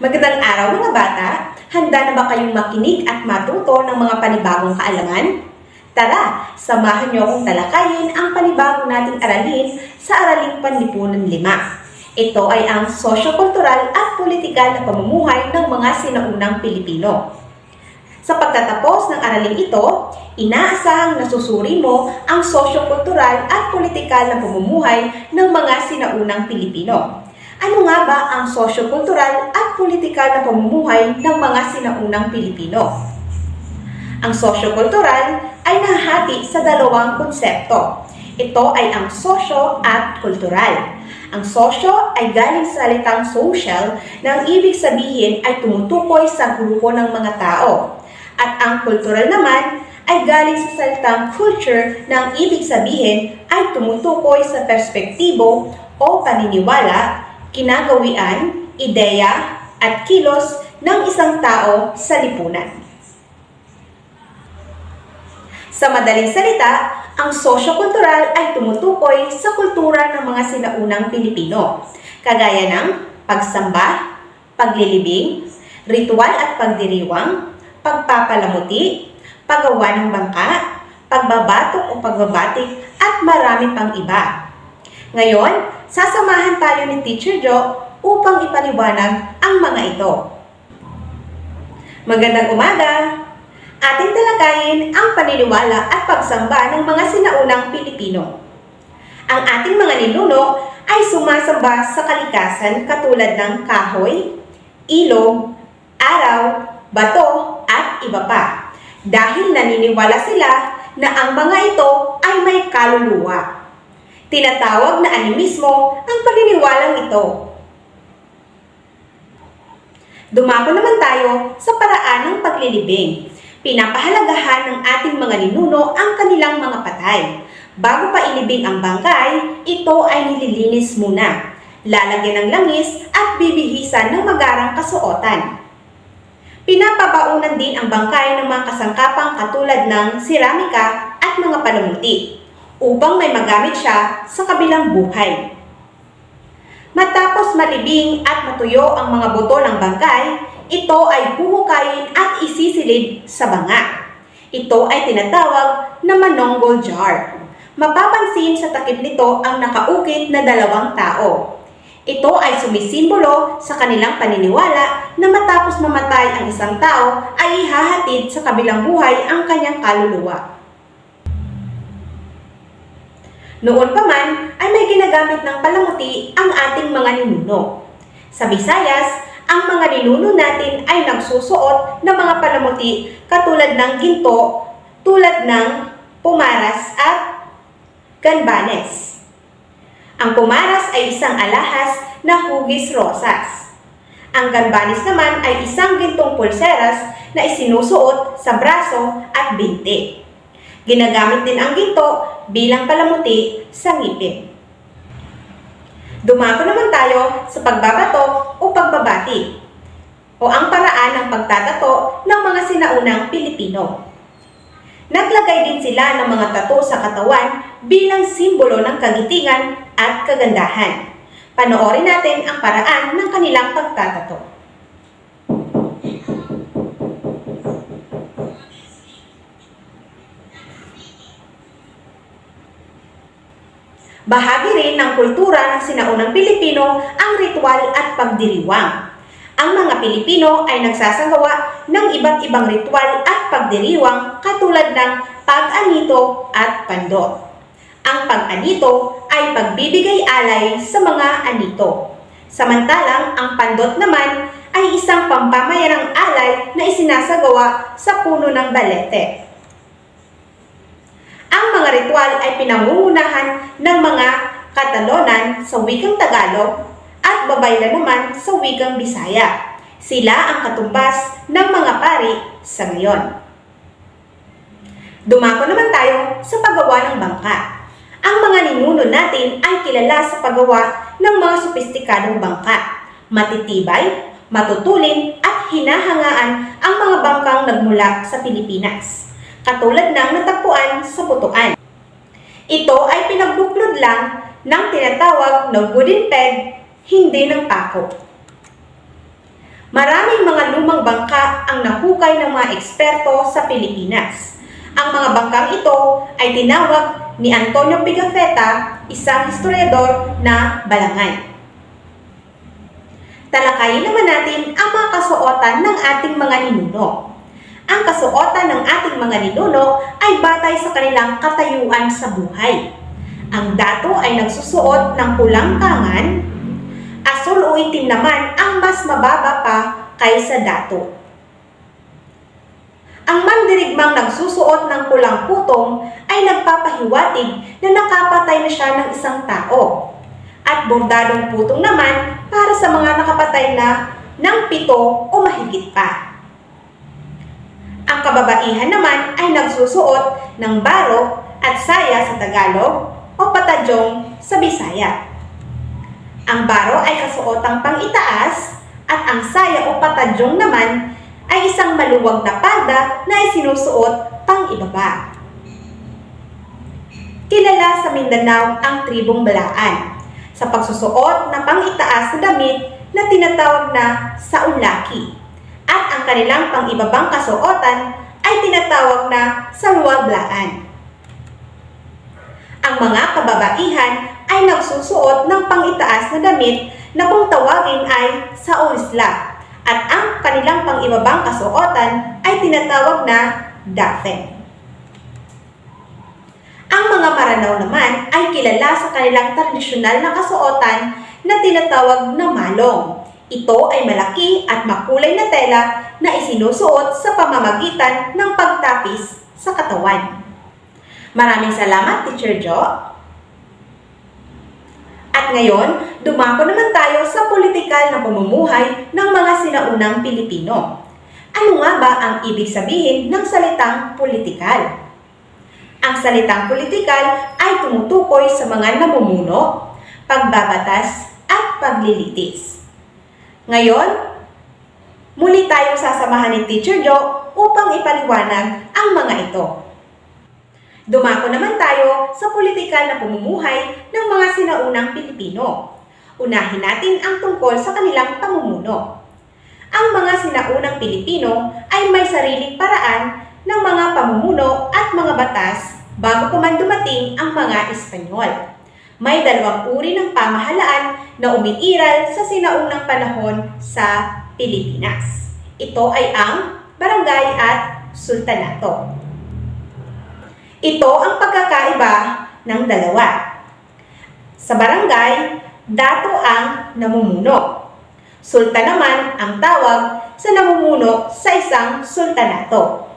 Magandang araw mga bata! Handa na ba kayong makinig at matuto ng mga panibagong kaalaman? Tara, samahan niyo akong talakayin ang panibagong nating aralin sa Araling Panlipunan 5. Ito ay ang sosyo-kultural at politikal na pamumuhay ng mga sinaunang Pilipino. Sa pagtatapos ng araling ito, inaasahang nasusuri mo ang sosyo-kultural at politikal na pamumuhay ng mga sinaunang Pilipino. Ano nga ba ang sosyo-kultural at politikal na pamumuhay ng mga sinaunang Pilipino? Ang sosyo-kultural ay nahati sa dalawang konsepto. Ito ay ang sosyo at kultural. Ang sosyo ay galing sa salitang social na ang ibig sabihin ay tumutukoy sa grupo ng mga tao. At ang kultural naman ay galing sa salitang culture na ang ibig sabihin ay tumutukoy sa perspektibo o paniniwala, kinagawian, ideya, at kilos ng isang tao sa lipunan. Sa madaling salita, ang sosyo-kultural ay tumutukoy sa kultura ng mga sinaunang Pilipino, kagaya ng pagsamba, paglilibing, ritual at pagdiriwang, pagpapalamuti, paggawa ng bangka, pagbabatok o pagbabatik, at marami pang iba. Ngayon, sasamahan tayo ni Teacher Jo upang ipaliwanag ang mga ito. Magandang umaga! Ating talakayin ang paniniwala at pagsamba ng mga sinaunang Pilipino. Ang ating mga ninuno ay sumasamba sa kalikasan katulad ng kahoy, ilog, araw, bato at iba pa. Dahil naniniwala sila na ang mga ito ay may kaluluwa. Tinatawag na animismo ang paniniwalang ito. Dumako naman tayo sa paraan ng paglilibing. Pinapahalagahan ng ating mga ninuno ang kanilang mga patay. Bago pa ilibing ang bangkay, ito ay nililinis muna. Lalagyan ng langis at bibihisan ng magarang kasuotan. Pinapabaunan din ang bangkay ng mga kasangkapang katulad ng siramika at mga palamuti upang may magamit siya sa kabilang buhay. Matapos malibing at matuyo ang mga buto ng bangkay, ito ay huhukayin at isisilid sa banga. Ito ay tinatawag na manonggol jar. Mapapansin sa takip nito ang nakaukit na dalawang tao. Ito ay sumisimbolo sa kanilang paniniwala na matapos mamatay ang isang tao ay ihahatid sa kabilang buhay ang kanyang kaluluwa. Noon pa man ay may ginagamit ng palamuti ang ating mga ninuno. Sa Visayas, ang mga ninuno natin ay nagsusuot ng mga palamuti katulad ng ginto, tulad ng pumaras at ganbanes. Ang pumaras ay isang alahas na hugis rosas. Ang ganbanes naman ay isang gintong pulseras na isinusuot sa braso at binti. Ginagamit din ang ginto bilang palamuti sa ngipin. Dumako naman tayo sa pagbabato o pagbabati o ang paraan ng pagtatato ng mga sinaunang Pilipino. Naglagay din sila ng mga tato sa katawan bilang simbolo ng kagitingan at kagandahan. Panoorin natin ang paraan ng kanilang pagtatato. Bahagi rin ng kultura ng sinaunang Pilipino ang ritual at pagdiriwang. Ang mga Pilipino ay nagsasagawa ng iba't ibang ritual at pagdiriwang katulad ng pag-anito at pandot. Ang pag-anito ay pagbibigay alay sa mga anito. Samantalang ang pandot naman ay isang pampamayarang alay na isinasagawa sa puno ng balete. Ang mga ritual ay pinangungunahan ng mga Katalonan sa wikang Tagalog at babayla naman sa wikang Bisaya. Sila ang katumbas ng mga pari sa ngayon. Dumako naman tayo sa paggawa ng bangka. Ang mga ninuno natin ay kilala sa paggawa ng mga sopistikadong bangka. Matitibay, matutulin at hinahangaan ang mga bangkang nagmula sa Pilipinas katulad ng natagpuan sa Putuan. Ito ay pinagbuklod lang ng tinatawag na wooden peg, hindi ng pako. Maraming mga lumang bangka ang nahukay ng mga eksperto sa Pilipinas. Ang mga bangkang ito ay tinawag ni Antonio Pigafetta, isang historiador na balangay. Talakayin naman natin ang mga kasuotan ng ating mga ninuno. Ang kasuotan ng ating mga ninuno ay batay sa kanilang katayuan sa buhay. Ang dato ay nagsusuot ng pulang kangan, asul o itim naman ang mas mababa pa kaysa dato. Ang mandirigmang nagsusuot ng pulang putong ay nagpapahiwatig na nakapatay na siya ng isang tao. At bordadong putong naman para sa mga nakapatay na ng pito o mahigit pa. Ang kababaihan naman ay nagsusuot ng baro at saya sa Tagalog o patadyong sa Bisaya. Ang baro ay kasuotang pang-itaas at ang saya o patadyong naman ay isang maluwag na palda na isinusuot pang-ibaba. Kilala sa Mindanao ang tribong Balaan sa pagsusuot na pang-itaas na damit na tinatawag na saulaki at ang kanilang pang-ibabang kasuotan ay tinatawag na saluwaglaan. Ang mga kababaihan ay nagsusuot ng pang-itaas na damit na kung tawagin ay saulisla at ang kanilang pang-ibabang kasuotan ay tinatawag na dafen. Ang mga Maranao naman ay kilala sa kanilang tradisyonal na kasuotan na tinatawag na malong. Ito ay malaki at makulay na tela na isinusuot sa pamamagitan ng pagtapis sa katawan. Maraming salamat, Teacher Jo. At ngayon, dumako naman tayo sa politikal na pamumuhay ng mga sinaunang Pilipino. Ano nga ba ang ibig sabihin ng salitang politikal? Ang salitang politikal ay tumutukoy sa mga namumuno, pagbabatas at paglilitis. Ngayon, muli tayong sasamahan ni Teacher Jo upang ipaliwanag ang mga ito. Dumako naman tayo sa politikal na pamumuhay ng mga sinaunang Pilipino. Unahin natin ang tungkol sa kanilang pamumuno. Ang mga sinaunang Pilipino ay may sariling paraan ng mga pamumuno at mga batas bago pa man dumating ang mga Espanyol. May dalawang uri ng pamahalaan na umiiral sa sinaunang panahon sa Pilipinas. Ito ay ang barangay at sultanato. Ito ang pagkakaiba ng dalawa. Sa barangay, dato ang namumuno. Sultan naman ang tawag sa namumuno sa isang sultanato.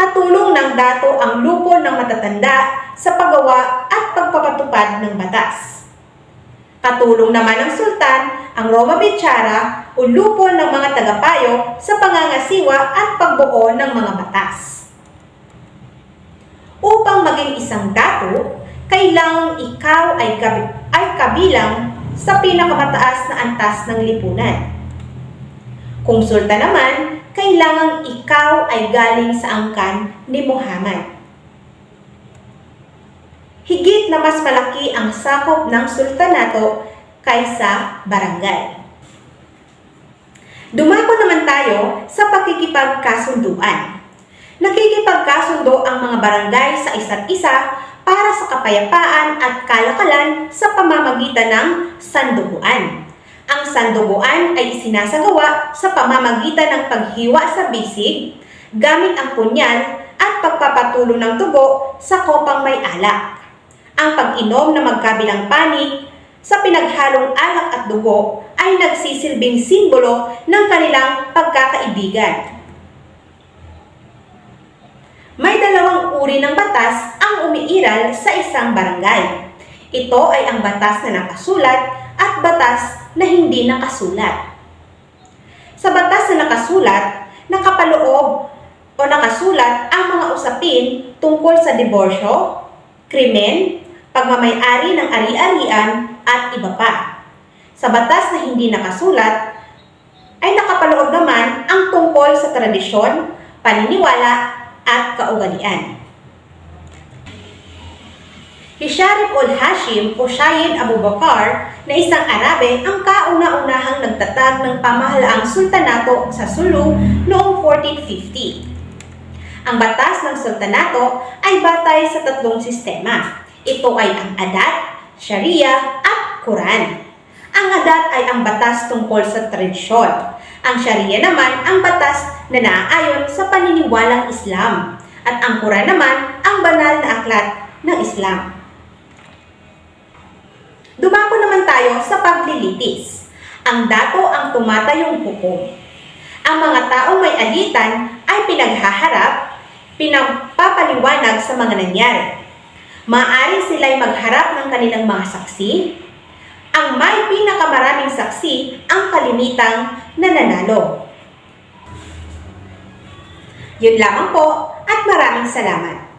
Katulong ng dato ang lupo ng matatanda sa paggawa at pagpapatupad ng batas. Katulong naman ng sultan ang Roma Bichara o lupo ng mga tagapayo sa pangangasiwa at pagbuo ng mga batas. Upang maging isang dato, kailangang ikaw ay, kabi- ay kabilang sa pinakamataas na antas ng lipunan. Kung sultan naman, kailangang ikaw ay galing sa angkan ni Muhammad. Higit na mas malaki ang sakop ng sultanato kaysa barangay. Dumako naman tayo sa pakikipagkasunduan. Nakikipagkasundo ang mga barangay sa isa't isa para sa kapayapaan at kalakalan sa pamamagitan ng sanduguan. Ang sanduguan ay isinasagawa sa pamamagitan ng paghiwa sa bisig, gamit ang punyal at pagpapatulo ng dugo sa kopang may alak. Ang pag-inom na magkabilang panig sa pinaghalong alak at dugo ay nagsisilbing simbolo ng kanilang pagkakaibigan. May dalawang uri ng batas ang umiiral sa isang barangay. Ito ay ang batas na nakasulat at batas na hindi nakasulat. Sa batas na nakasulat, nakapaloob o nakasulat ang mga usapin tungkol sa diborsyo, krimen, pagmamayari ng ari-arian at iba pa. Sa batas na hindi nakasulat, ay nakapaloob naman ang tungkol sa tradisyon, paniniwala at kaugalian. Hisharif ul Hashim o Shayin Abu Bakar na isang Arabe ang kauna-unahang pagtatatag ng pamahalaang sultanato sa Sulu noong 1450. Ang batas ng sultanato ay batay sa tatlong sistema. Ito ay ang adat, sharia at Quran. Ang adat ay ang batas tungkol sa tradisyon. Ang sharia naman ang batas na naaayon sa paniniwalang Islam. At ang Quran naman ang banal na aklat ng Islam. Dumako naman tayo sa paglilitis. Ang dato ang tumatayong hukom. Ang mga taong may alitan ay pinaghaharap, pinagpapaliwanag sa mga nangyari. Maaari sila'y magharap ng kanilang mga saksi. Ang may pinakamaraming saksi ang kalimitang nananalo. Yun lamang po at maraming salamat.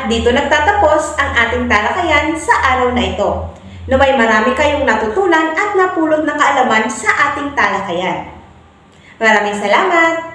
At dito nagtatapos ang ating talakayan sa araw na ito. Naway marami kayong natutunan at napulot na kaalaman sa ating talakayan. Maraming salamat!